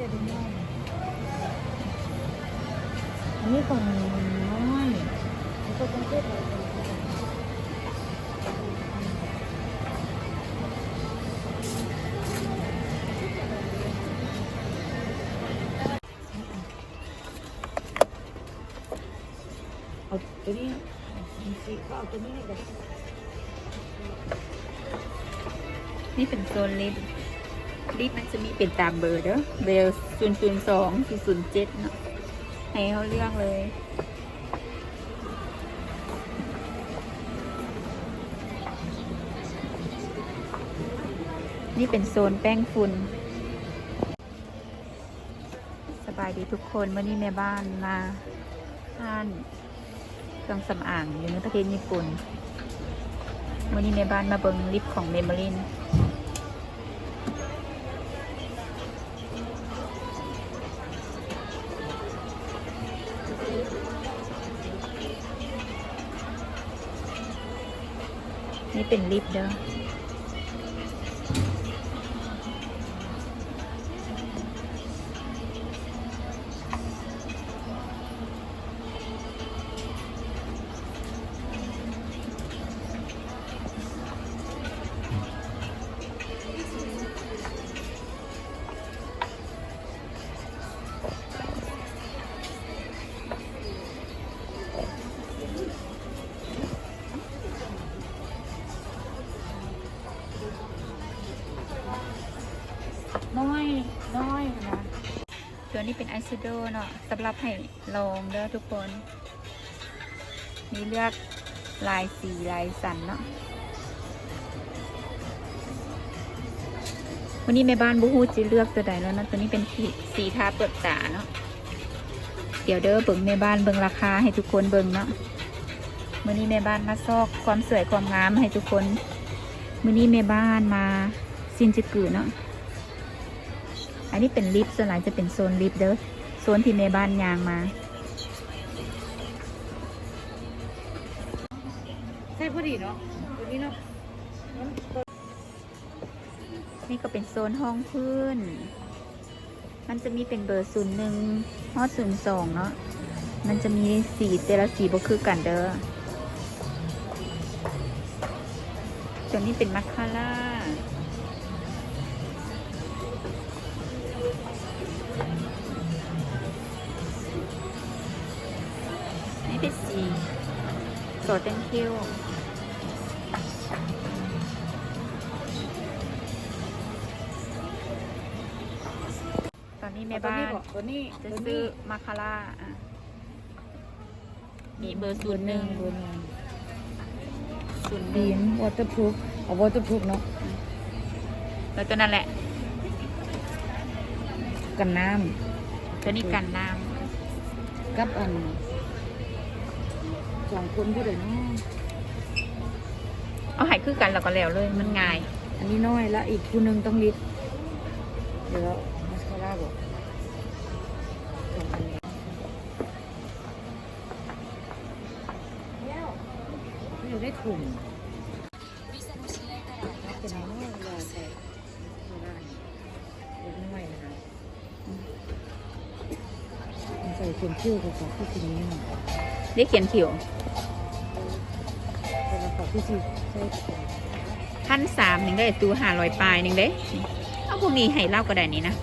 แต่เด็กน้อยอันนี้ก่อนน้อยแล้วก็ต้องเทศอะไรเอาตัวนี้สีก็เอาตัวนี้ให้กันนี่เป็นโซนเลิฟต์ ลิฟต์มันจะมีเป็นตามเบอร์เด้อเบอร์ศูนย์ศูนย์สองศูนย์เจ็ดเนาะให้เขาเลือกเลยนี่เป็นโซนแป้งฝุ่น สบายดีทุกคนเมื่อนี้แม่บ้านมาห้านเครื่องสำอางอยู่ในประเทศญี่ปุ่นวันนี้แม่บ้านมาเบิงลิปของเมมโมลิน นี่เป็นลิปเด้อ ตัวนี้เป็นไอซิโดเนาะสำหรับให้ลองเด้อทุกคน มีเลือกลายสีลายสันเนาะวันนี้แม่บ้านบูฮูจะเลือกตัวใดแล้วเนาะตัวนี้เป็นสีทาเปิดตาเนาะเดี๋ยวเด้อเบิ่งแม่บ้านเบิ่งราคาให้ทุกคนเบิ่งเนาะมื้อนี้แม่บ้านมาซอกความสวยความงามให้ทุกคน มื้อนี้แม่บ้านมาซินจิกุเนาะ อันนี้เป็นลิฟต์ส่วนหลายจะเป็นโซนลิฟต์เด้อโซนที่แม่บ้านยางมาใช่พอดีเนาะตัวนี้เนาะนี่ก็เป็นโซนห้องพื้น มันจะมีเป็นเบอร์ศูนย์หนึ่งฮอดศูนย์สองเนาะ มันจะมีสีแต่ละสีบ่คือกันเด้อตัวนี้เป็นมัคคาร่า เป็นสีโซเทนคิวตอนนี้แม่บ้านตัวนี้จะตัวซื้นี้อมาคาร่าอะมีเบอร์ศูนย์หนึ่งเบอร์หนึ่งศูนย์หบีนึ่งมวอเตอร์พูฟเอาวอเตอร์พูฟเนาะแล้วตัวนั้นแหละ กันน้ตัวนี้กันน้ำกับอัน สองคนผู้ใดเนาะำเอาใหายคือกันแล้วก็แล้วเลยมันง่าย อันนี้น้อยแล้วอีกคู่หนึ่งต้องลิฟต์เดี๋ยวมาสคาร่าบอกสองอันนี้ไม่ได้ถุงเป็นน้อยรอใส่ไม่ได้เล็กน้อยนะคะมันใส่เข็มคิ้วกับของที่ทีนี้ได้เขีย ได้เป็นของที่สี่ใช่ค่ะพันสามหนึ่งได้ตัวหาลอยปลายหนึ่งเด้เอาพวกนี้ให้เล่าก็ได้นี้นะ